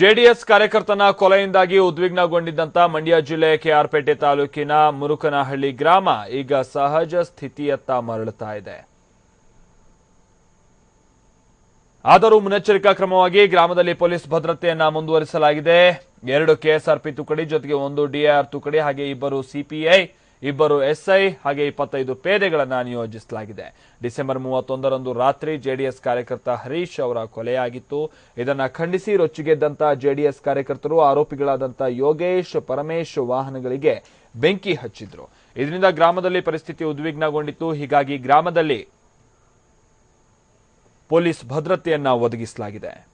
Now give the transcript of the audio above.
JDS ಕಾರ್ಯಕರ್ತನ ಕೊಲೆಯಿಂದಾಗಿ ಉದ್ವಿಗ್ನಗೊಂಡಿದ್ದಂತ Mandya ಜಿಲ್ಲೆ ಕೆಆರ್ಪೇಟೆ ತಾಲೂಕಿನ ಮುರುಕನಹಳ್ಳಿ ಗ್ರಾಮ ಈಗ ಸಹಜ ಸ್ಥಿತಿಯತ್ತ ಮರಳುತ್ತಾ ಇದೆ. ಆದರೂ ಮುನ್ನೆಚ್ಚರಿಕಾ ಕ್ರಮವಾಗಿ ಗ್ರಾಮದಲ್ಲಿ ಪೊಲೀಸ್ ಭದ್ರತೆಯನ್ನ ಮುಂದುವರಿಸಲಾಗಿದೆ. ಎರಡು ಕೆಎಸ್ಆರ್ಪಿ ತುಕಡಿ ಜೊತೆಗೆ ಒಂದು ಡಿಆರ್ ತುಕಡಿ ಹಾಗೆ ಇಬ್ಬರು ಸಿಪಿಐ ಇಬ್ಬರು ಎಸ್ಐ ಹಾಗೆ ಇಪ್ಪತ್ತೈದು ಪೇದೆಗಳನ್ನು ನಿಯೋಜಿಸಲಾಗಿದೆ. ಡಿಸೆಂಬರ್ ಮೂವತ್ತೊಂದರಂದು ರಾತ್ರಿ ಜೆಡಿಎಸ್ ಕಾರ್ಯಕರ್ತ ಹರೀಶ್ ಅವರ ಕೊಲೆಯಾಗಿತ್ತು. ಇದನ್ನು ಖಂಡಿಸಿ ರೊಚ್ಚಿಗೆದ್ದಂತ ಜೆಡಿಎಸ್ ಕಾರ್ಯಕರ್ತರು, ಆರೋಪಿಗಳಾದಂತ ಯೋಗೇಶ್, ಪರಮೇಶ್ ವಾಹನಗಳಿಗೆ ಬೆಂಕಿ ಹಚ್ಚಿದ್ರು. ಇದರಿಂದ ಗ್ರಾಮದಲ್ಲಿ ಪರಿಸ್ಥಿತಿ ಉದ್ವಿಗ್ನಗೊಂಡಿತ್ತು. ಹೀಗಾಗಿ ಗ್ರಾಮದಲ್ಲಿ ಪೊಲೀಸ್ ಭದ್ರತೆಯನ್ನು ಒದಗಿಸಲಾಗಿದೆ.